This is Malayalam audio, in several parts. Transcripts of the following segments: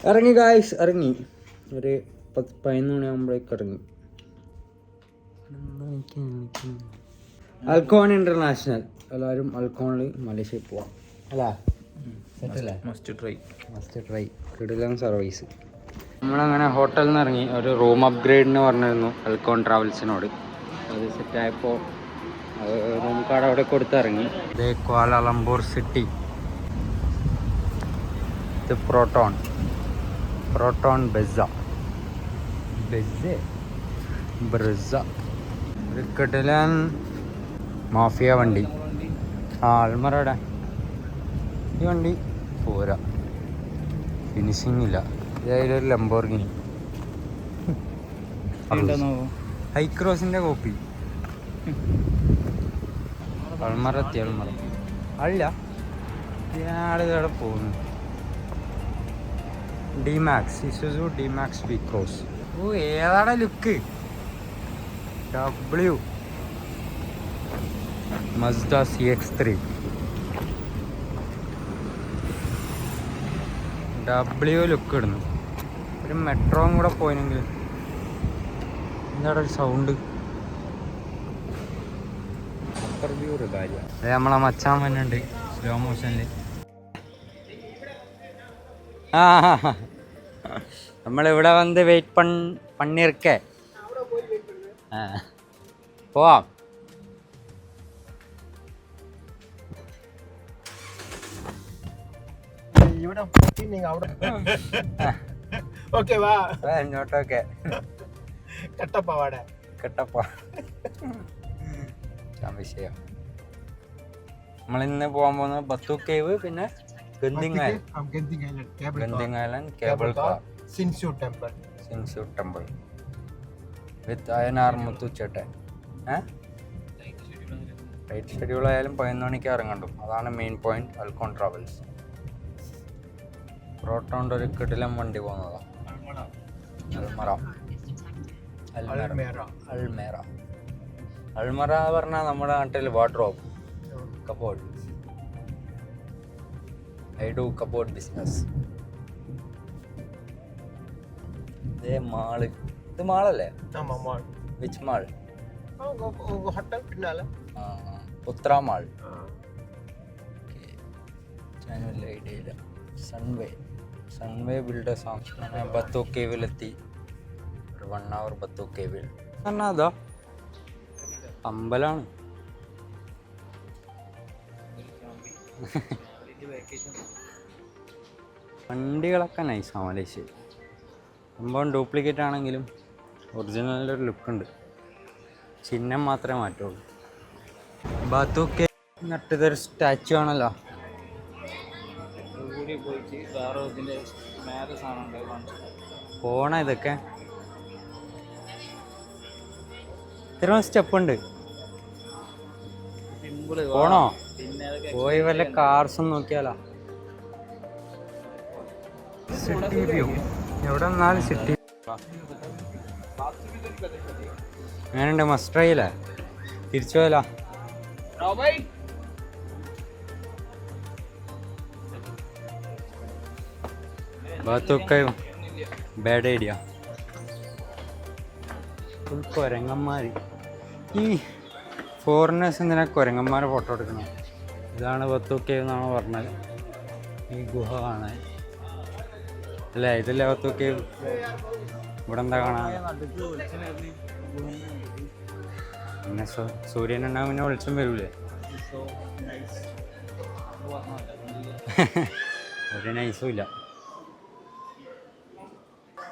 ഇറങ്ങി ഗായ്സ് ഇറങ്ങി. ഒരു പത്ത് പതിനൊന്ന് മണിയാകുമ്പോഴേക്ക് ഇറങ്ങി. അൽക്കോൺ ഇന്റർനാഷണൽ എല്ലാവരും അൽക്കോണിൽ മലേഷ്യയിൽ പോവാം. അല്ലേ? സെറ്റല്ലേ must try must try service നമ്മളങ്ങനെ ഹോട്ടലിൽ നിന്ന് ഇറങ്ങി. ഒരു റൂം അപ്ഗ്രേഡിന് പറഞ്ഞിരുന്നു അൽക്കോൺ ട്രാവൽസിനോട് അത് സെറ്റായപ്പോൾ റൂം കാർഡ് അവിടെ കൊടുത്തിറങ്ങി ഇത് ക്വാലലംപൂർ സിറ്റി ഇത് പ്രോട്ടോൺ പ്രോട്ടോൺ ബെസ ബെസ ബ്രിസ ഒരു മാഫിയ വണ്ടി. ആ അൽമറയുടെ ഈ വണ്ടി. പോരാ. ഫിനിഷിംഗ് ഇല്ല. ഇതായാലൊരു ലംബോർഗിനി ഹൈക്രോസിന്റെ കോപ്പി അൾമറ എത്തി അൾമറ അല്ല. ഇയാളിതവിടെ പോകുന്നു. ഡിമാക്സ് ഇസുസു ഡിമാക്സ് ക്രോസ് ഓ ഏതാണ് look? W Mazda C X three W look ഇടുന്നു. ഒരു മെട്രോയും കൂടെ പോയിനെങ്കിൽ എന്താണ് ഒരു സൗണ്ട് ഒരു കാര്യം. അതെ നമ്മളെ മച്ചാൻ വന്നുണ്ട് സ്ലോ മോഷനിൽ നമ്മളിവിടെ വന്ന് വെയിറ്റ് പൺ പണിയിരിക്കേ പോവാം ഇവിടെ നിങ്ങൾ അവിടെ ஓகேவா இங்கோட்டு ஓகே கட்டப்பா வாட കട്ടപ്പ വിഷയം നമ്മളിന്ന് പോകാൻ പോകുന്നത് ബത്തു കേവ് പിന്നെ Genting island from Genting Island, cable Genting car, island cable car Sinshu temple. Chin Swee temple with Ayyanar മുത്തുച്ചേട്ടൻ a tight schedule ആയാലും പതിനൊന്ന് മണിക്ക് ഇറങ്ങണ്ടു. അതാണ് മെയിൻ പോയിന്റ് അൽക്കോൺ ട്രാവൽസ് റോട്ടോണ്ട് ഒരു കിടിലം വണ്ടി പോകുന്നതാണ് അൽമറ. അൽമറ. Almera. അൾമേറ പറഞ്ഞാൽ നമ്മുടെ നാട്ടിൽ ഓഫ് കപ്പോൾ ഐ ഡു കബോർഡ് ബിസിനസ് ഇത് മാൾ. ഇത് മാളല്ലേ? Which mall. ഹോട്ടൽ പിന്നാലെ. ഉത്ര മാൾ. ഞാനും ഐഡിയ ഇല്ല സൺവേ സൺവേ ബിൽഡേഴ്സ് ആണ്. ബത്തോ കേവിലെത്തി ഒരു വൺ അവർ ബത്തോ കേവിൽ പറഞ്ഞാൽ അതാ അമ്പലാണ്. വണ്ടികളൊക്കെ നൈസാണ് മലേഷ്യയിൽ സംഭവം ഡ്യൂപ്ലിക്കേറ്റ് ആണെങ്കിലും ഒറിജിനലിന്റെ ഒരു ലുക്കുണ്ട് ചിഹ്നം മാത്രമേ മാറ്റുള്ളൂ. ബാത്തൊക്കെ നട്ടിതൊരു സ്റ്റാച്ചു ആണല്ലോ. കൂടി പോയിട്ട് വേറെ മേലെ സാധനം പോണ ഇതൊക്കെ? ഇത്ര സ്റ്റെപ്പ് ഉണ്ട്. സിമ്പിൾ പോണോ? പോയി വല്ല കാർസും നോക്കിയാലോ. സിറ്റി വ്യൂ എവിടെ നിന്നാലും സിറ്റി അങ്ങനെയുണ്ട് മസ്റ്റർ ആയില്ലേ അല്ലേ തിരിച്ചു പോയാലോ? ബാത്തൊക്കെ ബാഡ് ഐഡിയ ഫുൾ കുരങ്ങന്മാർ ഈ ഫോറിനേഴ്സ് എന്തിനാ കൊരങ്ങന്മാരെ ഫോട്ടോ എടുക്കണം ഇതാണ് ബത്തൂക്കേവ് എന്നാണ് പറഞ്ഞത്. ഈ ഗുഹ കാണാൻ. അല്ലേ? ഇതല്ലേ ബത്തൂക്കേവ് ഇവിടെ എന്താ കാണാൻ? പിന്നെ സൂര്യൻ ഉണ്ടാകും പിന്നെ വെളിച്ചം വരൂലേ? ഒരു നൈസും ഇല്ല.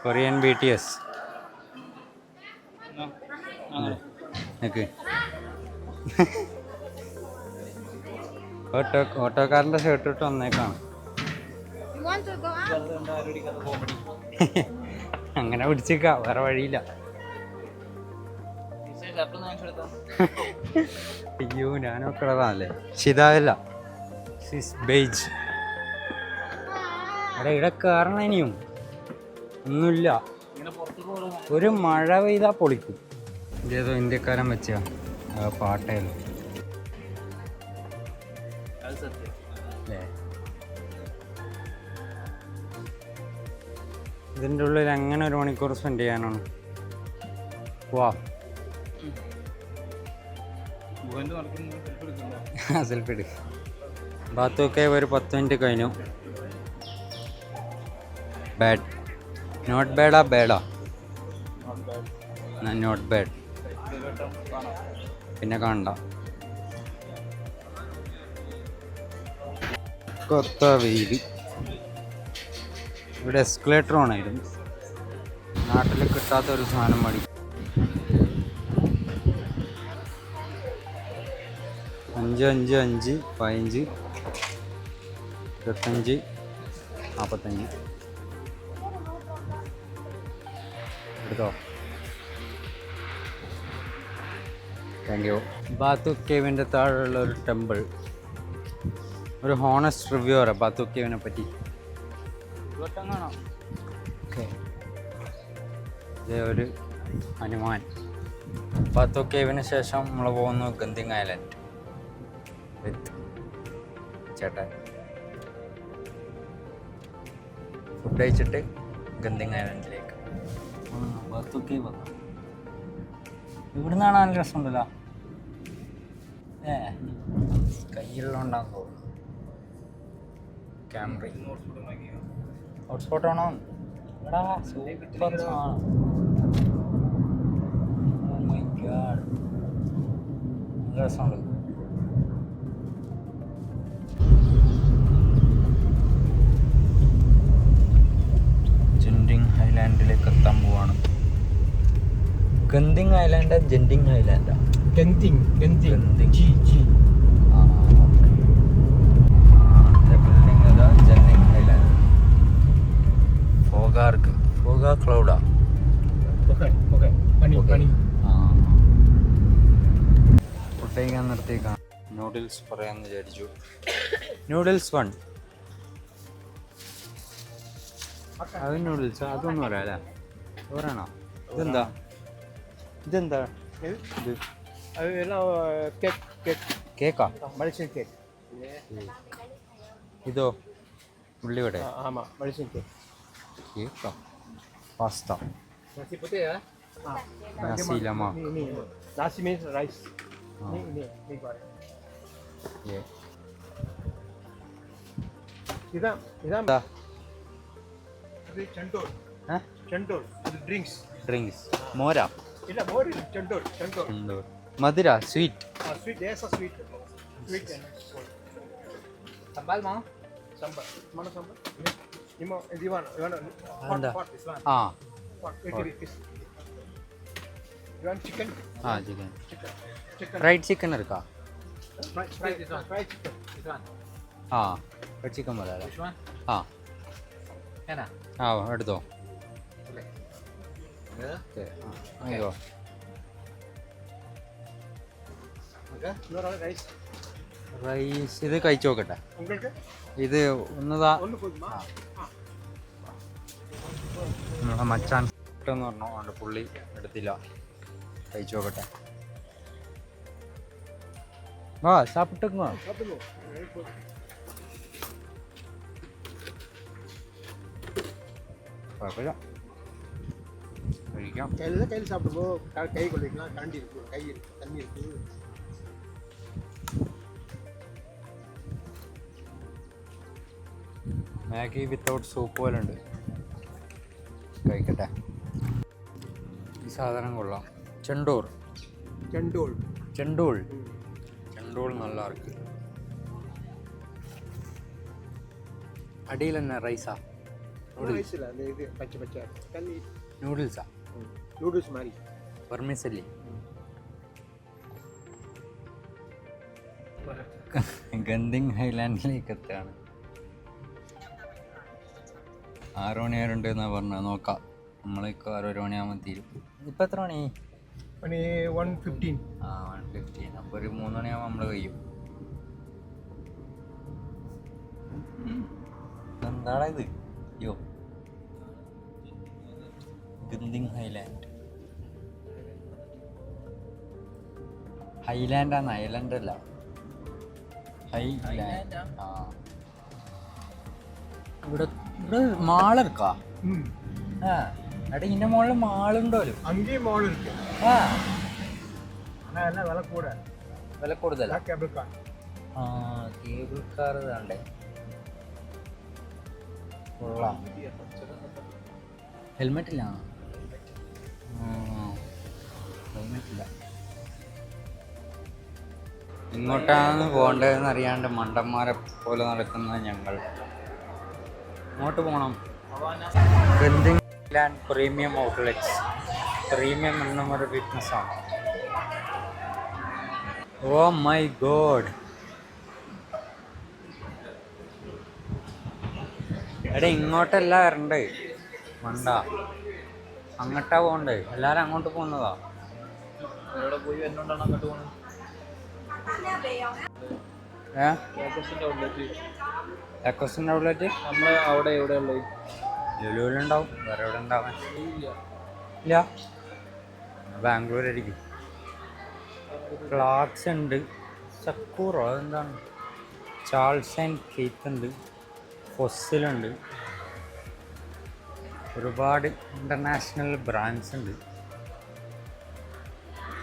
കൊറിയൻ ബി ടി എസ് നിക്ക്. ഓട്ടോ ഓട്ടോക്കാരന്റെ ഷർട്ട് ഇട്ട് വന്നേക്കാണ്? അങ്ങനെ പിടിച്ചേക്ക വേറെ വഴിയില്ല. അയ്യോ ഞാനൊക്കെ ഉള്ളതാണല്ലേ ശിതാവല്ല. സിസ് ബേജ് എടാ ഇവിടെ കയറണം ഇനിയും. ഒന്നുമില്ല. ഒരു മഴ പെയ്താ പൊളിക്കും. ഇതേതോ ഇന്ത്യക്കാരൻ വെച്ചാ ആ ഇതിന്റെ ഉള്ളിൽ അങ്ങനെ ഒരു മണിക്കൂർ സ്പെൻഡ് ചെയ്യാനാണ്. വാ. സെൽഫി എടുക്ക. ബാത്തൊക്കെ ഒരു പത്ത് മിനിറ്റ് കഴിഞ്ഞു. ബാഡ് നോട്ട് ബാഡാ ബാഡാ നോട്ട് ബാഡ് നോട്ട് ബാഡ് പിന്നെ കാണണ്ട. കൊത്ത വെയിൽ ഇവിടെ എസ്കലേറ്റർ വേണമായിരുന്നു നാട്ടിൽ കിട്ടാത്ത ഒരു സാധനം മതി അഞ്ച് അഞ്ച് അഞ്ച് പതിനഞ്ച് ഇരുപത്തഞ്ച് നാൽപ്പത്തഞ്ച് എടുത്തോ? താങ്ക് യു ബാത്തു കേവിന്റെ താഴെയുള്ള ഒരു ടെമ്പിൾ. ഒരു ഹോണസ്റ്റ് റിവ്യൂ പറയാം ബാത്തു കേവിനെ പറ്റി. ഓക്കെ. ഇതേ ഒരു ഹനുമാൻ. പത്തു കേവിന് ശേഷം നമ്മൾ പോകുന്നു ഗന്ധിങ് ഐലൻഡ്. വിത്ത് ചേട്ടൻ. ഫുഡ് കഴിച്ചിട്ട് ഗന്ധിങ് ഐലൻഡിലേക്ക്. ഇവിടെ കേവ് ഇവിടുന്നാണ് നല്ല രസമുണ്ടല്ലോ. ഏ കയ്യിലുള്ളതുകൊണ്ടാന്ന് തോന്നുന്നു. ക്യാമറ. ഹോട്ട്സ്പോട്ട് ആണോ? എടാ സൂപ്പർ സാധനം Oh രസമുണ്ട്. ജെൻഡിങ് ഹൈലാൻഡിലേക്ക് എത്താൻ പോവാണ്. Genting Highland Genting ഐലാൻഡാ Genting Genting Genting. G G. ആ ഓക്കെ ബിൽഡിംഗ് ഏതാ ജെൻഡിങ് ഐലാൻഡ് ഫോഗാർക്ക് இருக்கு ക്ലൗഡാ? Okay, okay. Pani, Okay. pani. Food കഴിക്കാൻ നിർത്തിയേക്കാം. നൂഡിൽസ് പറയാന്ന് വിചാരിച്ചു. Noodles one. അത് നൂഡിൽസ് അതൊന്നും പറയാം പറയണോ? ഇതെന്താ? ഇതെന്താ? ഇത്? കേക്ക് കേക്ക് കേക്കാ? മനുഷ്യൻ കേക്ക് ഇതോ? ഉള്ളിവിടെ ആമാ മനുഷ്യൻ കേക്ക് കേക്കാ Pasta. nasi putih ya ah Nasi lemak. Ni, ni. nasi means rice Ah. Ni, ni. Ni goreng Yeah. kita kita Da. itu centol Ha? centol Drinks. drinks Mora. മോര mora centol centol എന്തോ മധുര sweet ah sweet desa sweet sweet and cold. Sambal sambal mana sambal ini ini mau di mana di mana hot Anda. hot this one ആ hot it Hot. is you want chicken ആ chicken chicken chicken fried chicken എടുക്കാ fried fried fried chicken this one ആ ഫ്രൈഡ് ചിക്കൻ പോലെ അല്ലേ വിച്ച് വൺ ആ ഏനാ ആ എടുത്തോ ഇത് ഓക്കെ ആ അയ്യോ okay you want rice rice ഇത് കഴിച്ചു നോക്കട്ടെ உங்களுக்கு ഇത് ഒന്നതാ മച്ചാൻ എന്ന് പറഞ്ഞു അതുകൊണ്ട് പുള്ളി എടുത്തില്ല കഴിച്ചു നോക്കട്ടെ വാ സാപ്പിട്ടുങ്ങോ சாப்பிடுங்க കുഴപ്പമില്ല കഴിക്കാം கையில் தான் கையில் சாப்பிடும்போது க- கை கொள்ளிக்கலாம் கரண்டி இருக்கு கை இருக்கு தண்ணி இருக்கு മാഗി വിത്തൗട്ട് സൂപ്പ് പോലെ ഉണ്ട് കഴിക്കട്ടെ. ഈ സാധനം കൊള്ളാം. ചെണ്ടൂർ. ചെണ്ടൂൾ. ചെണ്ടൂൾ. ചെണ്ടൂൾ നല്ല ഇറക്കി അടിയിൽ തന്നെ റൈസാ. നൂഡിൽസാ നൂഡിൽസ് മാറി പെർമിസല്ലേ ഗന്ധിങ് ഹൈലാൻഡിലേക്ക് എത്തുകയാണ്. ആറ് മണി വരെ ഉണ്ട് എന്നാ പറഞ്ഞ. നോക്കാം. നമ്മളിപ്പോ ആറൊരു മണിയാകുമ്പോ തീരും. ഇപ്പൊ എത്ര മണി? മണി വൺ ഫിഫ്റ്റീൻ. ആ വൺ ഫിഫ്റ്റീൻ. അപ്പൊ ഒരു മൂന്ന് മണിയാകുമ്പോൾ നമ്മൾ കഴിയും. എന്താണ് ഇത്? യോ ഗിന്തിങ് ഹൈലാൻഡ്. ആണ്. ഐലാൻഡ് അല്ല. ഹൈലാൻഡ്? ആ. ഇവിടെ ഇവിടെ മാളെടുക്കാ എടാ ഇന്റെ മോളിൽ മാളുണ്ടോലും അങ്കി மால் இருக்கு ആ. വില കൂടുതലാ? ആ കേബിൾ കാർ ഇതാണ്ടേ. ഹെൽമെറ്റ് ഇല്ല. ഹെൽമെറ്റ് ഇല്ല. എങ്ങോട്ടാണ് പോകേണ്ടതെന്ന് അറിയാണ്ട് മണ്ടന്മാരെ പോലെ നടക്കുന്ന ഞങ്ങൾ. ഇങ്ങോട്ട് പോകണം ലാൻഡ് പ്രീമിയം ഔട്ട്ലെറ്റ്സ്. പ്രീമിയം എണ്ണം ഒരു ബിസിനസ്സാണ് ആണ്. ഓ മൈ ഗോഡ് എടാ ഇങ്ങോട്ടല്ല വരണ്ടേ. വണ്ട. അങ്ങോട്ടാ പോണ്ടേ എല്ലാരും അങ്ങോട്ട് പോകുന്നതാ. അങ്ങോട്ട് ഏ? എക്കോസിന്റെ അവിടെ എവിടെ ഉള്ളത് ലുലുവിലുണ്ടാവും വേറെ എവിടെ ഉണ്ടാവാൻ? ഇല്ല. ആയിരിക്കും ക്ലാക്സ് ഉണ്ട്. സക്കൂറോ അതെന്താണ്? ചാൾസ് ആൻഡ് കീത്ത് ഉണ്ട്. ഫൊസിലുണ്ട് ഒരുപാട് ഇന്റർനാഷണൽ ബ്രാൻഡ്സ് ഉണ്ട്.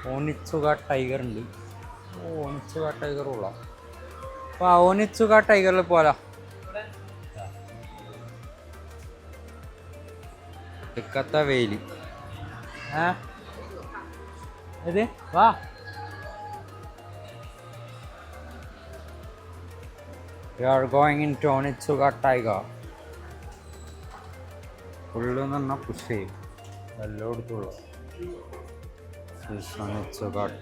ഓണിച്ചുക ടൈഗർ ഉണ്ട്. ഓണിച്ചുക ടൈഗർ ഉള്ള അപ്പോൾ ഓണിച്ചുക ടൈഗറിൽ പോലാ ഒടുക്കത്ത വെയിൽ ഇത് വാ. You are going in Onitsuga Tiger full എന്ന് പറഞ്ഞാൽ പുഷ്. ചെയ്യും എല്ലായിടത്തുള്ളൂ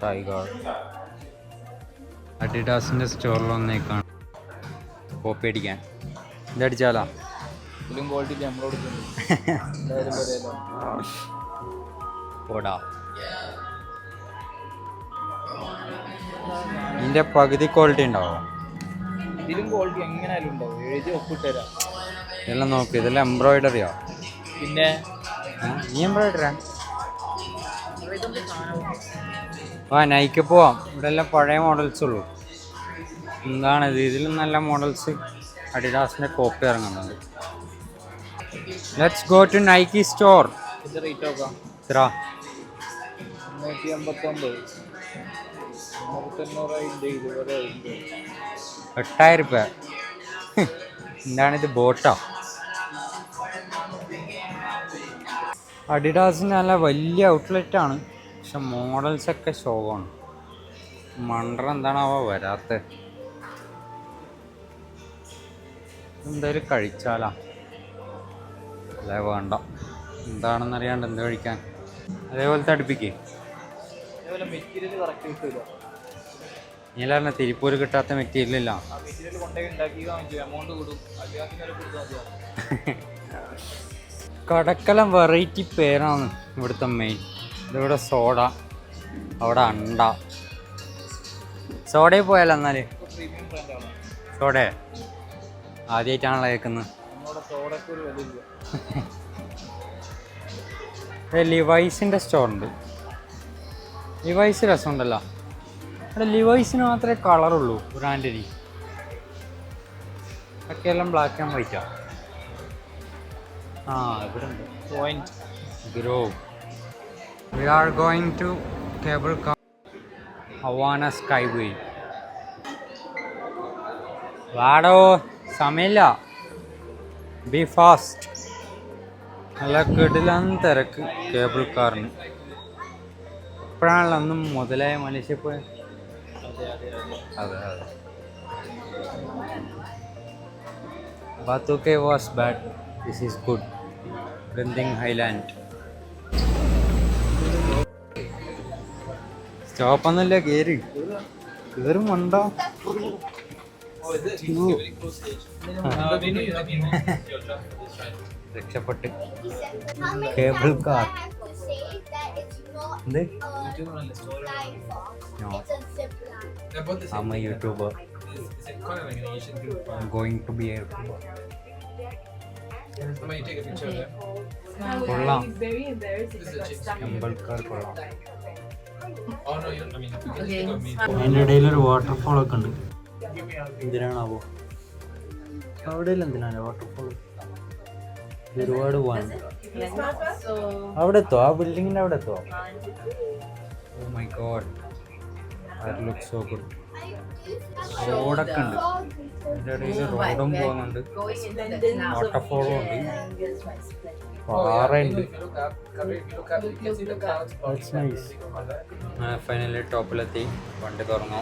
ടൈഗർ അഡിഡാസിന്റെ സ്റ്റോറിൽ വന്നേക്കാണ്. കോപ്പി അടിക്കാൻ. ഇതടിച്ചാലാ ക്വാളിറ്റി നമ്മളോട് പോടാ. ഇതിന്റെ പകുതി ക്വാളിറ്റി ഉണ്ടാവോ? ഇതിലും ക്വാളിറ്റി എങ്ങനെയാലും ഉണ്ടാവും. എഴുതി ഒപ്പിട്ടുതരാം ഇതെല്ലാം നോക്ക് ഇതെല്ലാം എംബ്രോയിഡറിയോ പിന്നെ? നീ എംബ്രോയിഡറാ ആ? നൈക്ക് പോവാം. ഇവിടെ എല്ലാം പഴയ മോഡൽസ് ഉള്ളൂ. ഇത്? ഇതിലും നല്ല മോഡൽസ് അഡിഡാസിന്റെ കോപ്പി ഇറങ്ങുന്നുണ്ട്. Let's go to Nike. Store ഇത്ര അമ്പത്തൊമ്പത് എട്ടായിരം രൂപ എന്താണിത് ബോട്ടാ? അഡിഡാസിന് നല്ല വലിയ ഔട്ട്ലെറ്റ് ആണ്. പക്ഷെ മോഡൽസ് ഒക്കെ ശോകമാണ് മണ്ടർ എന്താണാവോ വരാത്ത. എന്തായാലും കഴിച്ചാലാ. അല്ലേ വേണ്ട. എന്താണെന്ന് അറിയാണ്ട് എന്ത് കഴിക്കാൻ? അതേപോലത്തെ അടുപ്പിക്കേ അതേപോലെ തിരിപ്പൂര് കിട്ടാത്ത മെറ്റീരിയൽ ഇല്ല. മതിയാവും കടക്കലം വെറൈറ്റി പേരാണ് ഇവിടുത്തെ മെയിൻ ഇതിവിടെ സോഡ അവിടെ അണ്ട. സോഡയിൽ പോയാലോ എന്നാൽ? സോഡേ? ആദ്യമായിട്ടാണല്ലോ കേൾക്കുന്നത്. സോഡയ്ക്ക് ഒരു ലിവൈസിന്റെ സ്റ്റോറുണ്ട് ലിവൈസ് രസമുണ്ടല്ലോ. അവിടെ ലിവൈസിന് മാത്രമേ കളറുള്ളൂ ബ്രാൻഡിന്. ഒക്കെ എല്ലാം ബ്ലാക്ക് ആൻഡ് വൈറ്റാ ആ. ഇവിടെ ഉണ്ട് point grow we are going to cable car Awana Skyway വാടോ സമയമില്ല. ബി ഫാസ്റ്റ് നല്ല കിടിലൻ തിരക്ക് കേബിൾ കാറിന്. എപ്പോഴാണല്ലോ അന്നും മുതലായ മനുഷ്യപ്പോയി അതെ അതെ. ബാത്തുക്കെ was bad this is good Genting Highland സ്റ്റോപ്പൊന്നുമില്ല കേറി. കേറും ഉണ്ടോ? രക്ഷപ്പെട്ട് How many That it's not എന്ത് YouTuber. I'm going to be a YouTuber. കൊള്ളാം. അമ്പൽക്കാർ കൊള്ളാം അതിന്റെ ഇടയിൽ ഒരു വാട്ടർഫോൾ ഒക്കെ ഉണ്ട് എന്തിനാണാവോ അവിടെ എന്തിനാണ് വാട്ടർഫോൾ ഒരുപാട് അവിടെ എത്തോ? ആ ബിൽഡിങ്ങിന്റെ അവിടെ എത്തോ? ഓ my god that look so good റോഡൊക്കെ ഉണ്ട്. അതിന്റെ ഇടയിൽ റോഡും പോകുന്നുണ്ട് വാട്ടർഫോളും ഉണ്ട്. പാറയുണ്ട്. ഫൈനലി ടോപ്പിലെത്തി വണ്ടി തുറന്നു.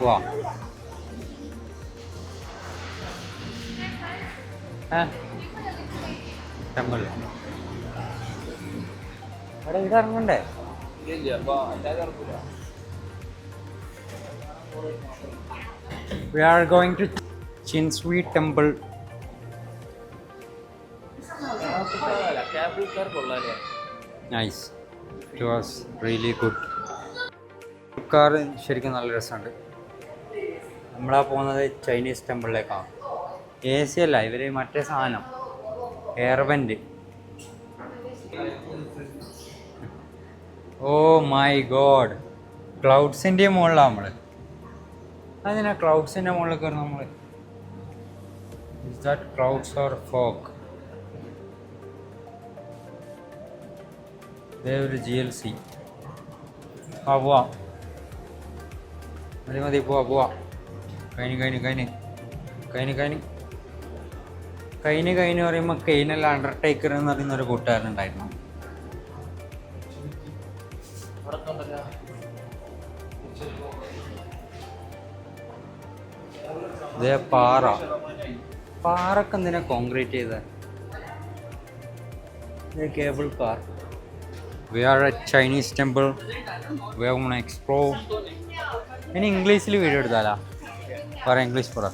പോവാ ടെമ്പിൾ അവിടെ ഇത് ഇറങ്ങണ്ടേ? We are going to Chinsui Temple. Nice. It was really good. Car ശരിക്കും നല്ല രസമുണ്ട്. നമ്മളാ പോകുന്നത് ചൈനീസ് ടെമ്പിളിലേക്കാണ് എ സി അല്ല ഇവർ മറ്റേ സാധനം. എയർവെന്റ് ഓ മൈ ഗോഡ്. ക്ലൗഡ്സിന്റെ മുകളിലാണ് നമ്മൾ അതിനാ ക്ലൗഡ്സിന്റെ മുകളിൽ കയറി നമ്മൾ is that clouds or fog ഒരു ജി എൽ സി ആ പോവാം മതി മതി പോവാ പോവാ. കഴിഞ്ഞ് കഴിഞ്ഞ് കഴിഞ്ഞ് കഴിഞ്ഞ് കഴിഞ്ഞ് കഴിഞ്ഞ് കഴിഞ്ഞ് പറയുമ്പോൾ കെയിനല്ല അണ്ടർടേക്കർ എന്ന് പറയുന്ന ഒരു കൂട്ടുകാരനുണ്ടായിരുന്നു. ഇതേ പാറ. പാറക്ക് എന്തിനാ കോൺക്രീറ്റ് ചെയ്ത? Cable car we are a Chinese temple we are on explore ഇനി ഇംഗ്ലീഷിൽ വീഡിയോ എടുത്താലാ? പറ ഇംഗ്ലീഷ് പറ.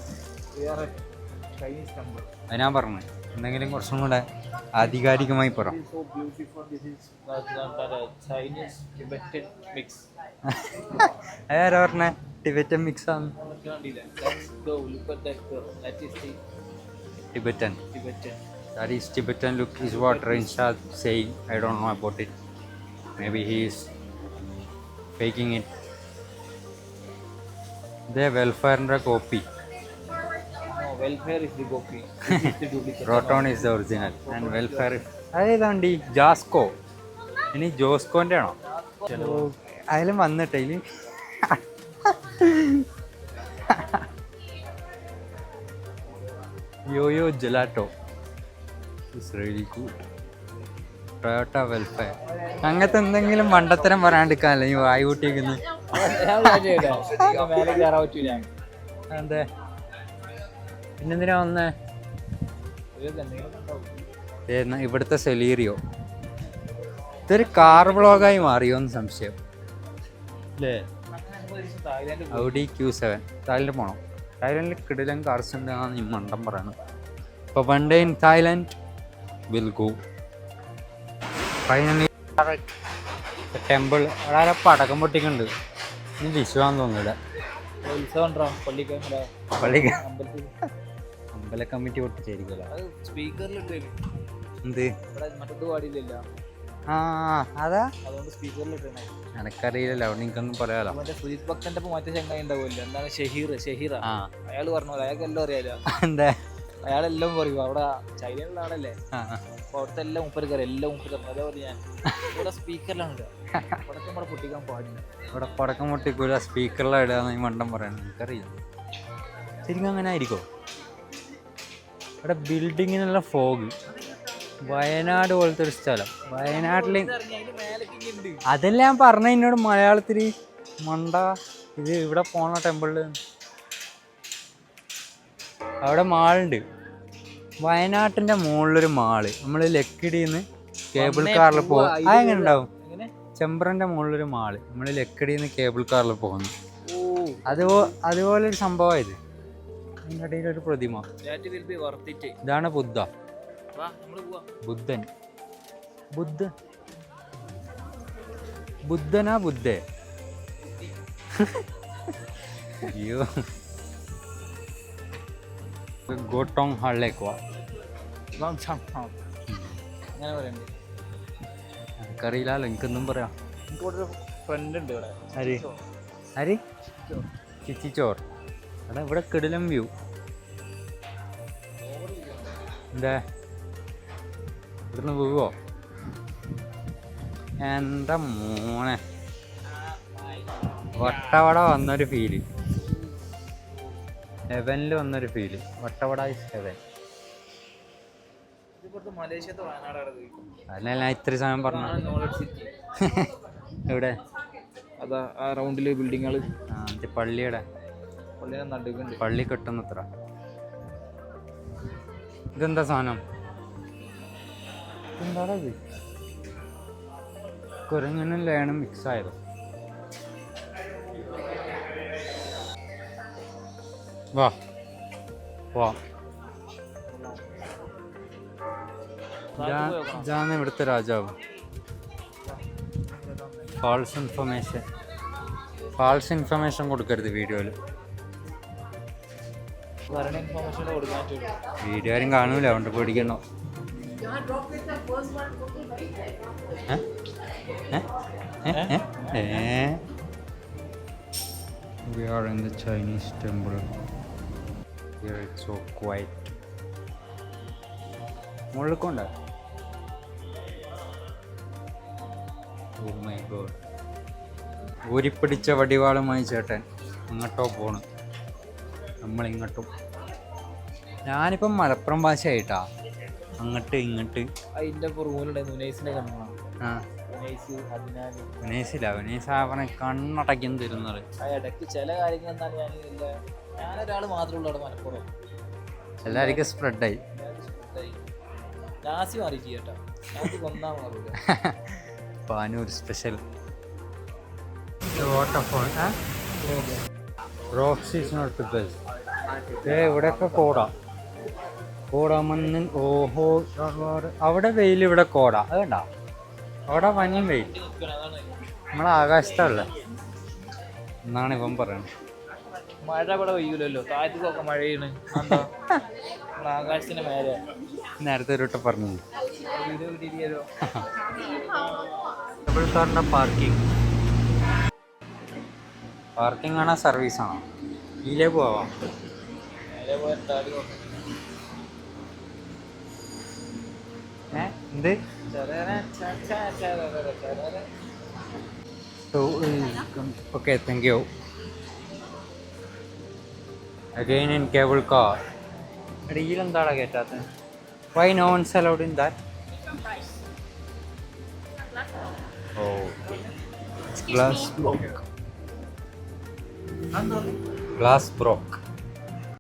ചൈനീസ് ടെമ്പിൾ അത് ഞാൻ പറഞ്ഞു എന്തെങ്കിലും കുറച്ചും കൂടെ ആധികാരികമായി പറ so beautiful this is Chinese Tibetan mix അതാരാ പറഞ്ഞേ ടിബറ്റൻ മിക്സ് ആണ് girl that is the Tibetan That is Tibetan look is what Renshaw saying. I don't know about it. Maybe he is faking it. The welfare and copy. Is the original and Vellfire. അതേതാണ്ടി? Jusco. ഇനി ജോസ്കോന്റെ ആണോ അതിലും വന്നിട്ട് ഇനി. Yoyo gelato. Is really good Toyota Vellfire അങ്ങനത്തെ എന്തെങ്കിലും മണ്ടത്തരം പറയാണ്ടിരിക്കാനല്ലേ ഈ വായു കൂട്ടിയിരിക്കുന്നത് മേലെ കയറാൻ പറ്റൂല. അതെ. പിന്നെന്തിനാ വന്നേ? ഇത് ഇവിടുത്തെ സെലീറിയോ? ഇതൊരു കാർ ബ്ലോഗായി മാറിയോ എന്ന് സംശയം. അല്ലേ ഔഡി ക്യൂ സെവൻ. തായ്ലൻഡ് പോകണം തായ്ലൻഡിൽ കിടിലൻ കാർസ് ഉണ്ട് എന്നാണ് ഈ മണ്ടം പറയുന്നത്. ഇപ്പോൾ one day in Thailand will go finally temple അവിടെ പടക്കം പൊട്ടിക്കുന്നുണ്ട്. ഇനി വിശ്വാസം തോന്നില്ല ഉത്സവം ഉണ്ടോ? പള്ളിക്ക്? പള്ളി അമ്പലത്തിൽ? അമ്പല കമ്മിറ്റി പൊട്ടിച്ചായിരിക്കുമല്ലോ. അത് സ്പീക്കറിലിട്ട് എന്ത്? ഇവിടെ മറ്റത് പാടില്ലല്ലോ ആ അതാ? അതുകൊണ്ട് സ്പീക്കറിലിട്ടേ എനക്കറിയില്ലല്ലോ അവിടെ നിനക്കൊന്നും പറയാലോ. മറ്റേ സുജിത് ഭക്തന്റെ മറ്റേ ചങ്ങായി ഉണ്ടാവുമല്ലോ. എന്താണ്? ഷഹീർ ഷഹീറ. ആ. അയാൾ പറഞ്ഞു അയാൾക്ക് എല്ലാം അറിയാലോ. എന്താ? അയാളെല്ലാം പറയും അവിടെ ചൈനയിലുള്ള ആളല്ലേ. അപ്പൊ അവിടുത്തെ എല്ലാം അറിയാം എല്ലാം അറിയാം. അതേപോലെ ഞാൻ. ഇവിടെ സ്പീക്കറിലാണ് ഇടുക ഇവിടെ പൊട്ടിക്കാൻ പാടില്ല. ഇവിടെ പടക്കം പൊട്ടിക്കൂല സ്പീക്കറിലാണ് ഇടുക മണ്ടം പറയണം എനിക്കറിയില്ല ശരിക്കും അങ്ങനെ ആയിരിക്കോ ഇവിടെ ബിൽഡിങ്ങിനുള്ള ഫോഗ് വയനാട് പോലത്തെ ഒരു സ്ഥലം. വയനാട്ടിൽ അതല്ല ഞാൻ പറഞ്ഞ എന്നോട് മലയാളത്തിൽ മണ്ട ഇത് ഇവിടെ പോണ ടെമ്പിളിൽ അവിടെ മാളുണ്ട്. വയനാട്ടിന്റെ മുകളിലൊരു മാൾ. നമ്മൾ ലക്കിടിന്ന് കേബിൾ കാറിൽ പോകും അതെങ്ങനെ ഉണ്ടാവും? എങ്ങനെ? ചെമ്പ്രന്റെ മുകളിലൊരു മാൾ. നമ്മൾ ലക്കിടിന്ന് കേബിൾ കാറിൽ പോകുന്നു ഓ. അതുപോ അതുപോലെ ഒരു ഇത്. അതിന്റെ ഇടയിൽ ഒരു പ്രതിമ ഇതാണ് ബുദ്ധ. ബുദ്ധൻ. ബുദ്ധ ബുദ്ധനാ ബുദ്ധേ. അയ്യോ. ഗോട്ടോങ് ഹാളിലേക്ക് പോവാം അങ്ങനെ പറയണ്ടേ. എനിക്കറിയില്ലല്ലോ എനിക്കൊന്നും പറയാം. ഫ്രണ്ട് ഉണ്ട് ഇവിടെ. ഹരി ഹരി ചിച്ചിച്ചോർ എടാ ഇവിടെ കിടിലം വ്യൂ. എന്താ? ഇവിടുന്ന് പോവോ? എന്താ മോനെ? വട്ടവട വന്നൊരു ഫീൽ ഹെവനിൽ വന്നൊരു ഫീൽ വട്ടവട ഇസ് ഹെവൻ അല്ല ഞാൻ ഇത്ര സമയം പറഞ്ഞു എവിടെ? അതാ ആ റൗണ്ടിൽ ബിൽഡിങ്ങുകൾ പള്ളിയുടെ. പള്ളി കെട്ടുന്നത്ര. ഇതെന്താ സാധനം? കുരങ്ങനും ലേണും മിക്സ് ആയത്? വാ. വാ. ജാന ഇവിടുത്തെ രാജാവ്. ഫാൾസ് ഇൻഫർമേഷൻ ഫാൾസ് ഇൻഫർമേഷൻ കൊടുക്കരുത് വീഡിയോയിൽ വീഡിയോ ആരും കാണൂല അതുകൊണ്ട് പേടിക്കണോ? We are in the Chinese temple. Here it's so quiet. മുകളിൽ കൊണ്ട ഓ മൈ ഗോഡ് ഊരിപ്പിടിച്ച വടിവാളുമായി ചേട്ടൻ അങ്ങോട്ടോ പോണ്. നമ്മളിങ്ങോട്ടും. ഞാനിപ്പം മലപ്പുറം ഭാഷയായിട്ടാ. അങ്ങോട്ട് ഇങ്ങോട്ട്. അതിന്റെ കണ്ണാണ് അവനെ കണ്ണടയ്ക്കും തരുന്നത് ഇടയ്ക്ക് ചില കാര്യങ്ങൾ എന്താണ് ഞാൻ ഇല്ല. ഞാനൊരാൾ മാത്രമേ ഉള്ളൂ അവിടെ മലപ്പുറം. എല്ലാവർക്കും സ്പ്രെഡായി നാസി മാറി കേട്ടോ. Panoor special waterfall rocks is not the best ഇവിടെയൊക്കെ കോടാ. കോടാമന്നൻ ഓഹോ അവിടെ- വെയിൽ ഇവിടെ കോട. അത് കണ്ട? അവിടെ വൻ വെയിൽ. നമ്മളെ ആകാശത്തുള്ള എന്നാണ് ഇവൻ പറയുന്നത് മഴ ഇവിടെ പെയ്യൂലല്ലോ. താഴത്തേക്കൊക്കെ മഴയാണ്. ആകാശത്തിന് മേലെ. നേരത്തെ ഒരു വട്ടം പറഞ്ഞു ഡബിൾ പാർക്കിംഗ് പാർക്കിംഗ് ആണോ സർവീസ് ആണോ? ഇതിലേ പോവാം. എന്ത്. Okay thank you again in cable car ഇതിലെന്താടാ കയറ്റാത്ത why non allowed in that oh glass block glass broke